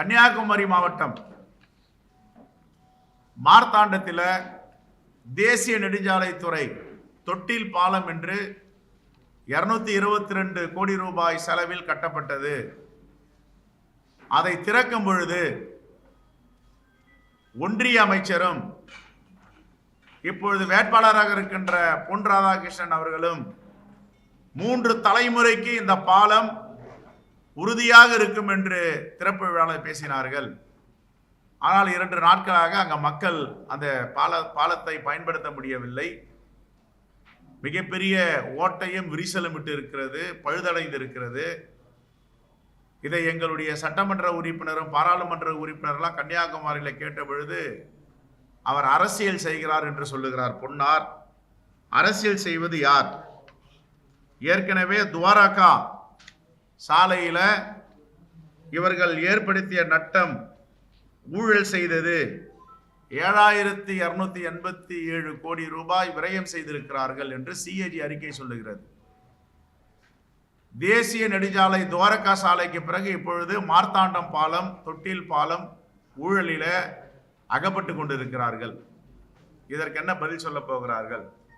கன்னியாகுமரி மாவட்டம். மார்த்தாண்டத்தில் தேசிய நெடுஞ்சாலைத்துறை தொட்டில் பாலம் என்று இருநூத்தி இருபத்தி ரெண்டு கோடி ரூபாய் செலவில் கட்டப்பட்டது. அதை திறக்கும் பொழுது ஒன்றிய அமைச்சரும் இப்பொழுது வேட்பாளராக இருக்கின்ற பொன் ராதாகிருஷ்ணன் அவர்களும் மூன்று தலைமுறைக்கு இந்த பாலம் உறுதியாக இருக்கும் என்று திறப்பு விழாவில் பேசினார்கள். ஆனால் இரண்டு நாட்களாக அங்கே மக்கள் அந்த பால பாலத்தை பயன்படுத்த முடியவில்லை. மிகப்பெரிய ஓட்டையும் விரிசலும் விட்டு இருக்கிறது பழுதடைந்து இருக்கிறது இதை எங்களுடைய சட்டமன்ற உறுப்பினரும் பாராளுமன்ற உறுப்பினர்லாம் கன்னியாகுமரியில் கேட்ட பொழுது அவர் அரசியல் செய்கிறார் என்று சொல்லுகிறார். பொன்னார் அரசியல் செய்வது யார்? ஏற்கனவே துவாரகா சாலையில் இவர்கள் ஏற்படுத்திய நட்டம் ஊழல் செய்தது. ஏழாயிரத்தி இரநூத்தி எண்பத்தி ஏழு கோடி ரூபாய் விரயம் செய்திருக்கிறார்கள் என்று சிஏஜி அறிக்கை சொல்லுகிறது. தேசிய நெடுஞ்சாலை துவாரகா சாலைக்கு பிறகு இப்பொழுது மார்த்தாண்டம் பாலம் தொட்டில் பாலம் ஊழலில் அகப்பட்டு கொண்டிருக்கிறார்கள். இதற்கு என்ன பதில் சொல்ல போகிறார்கள்?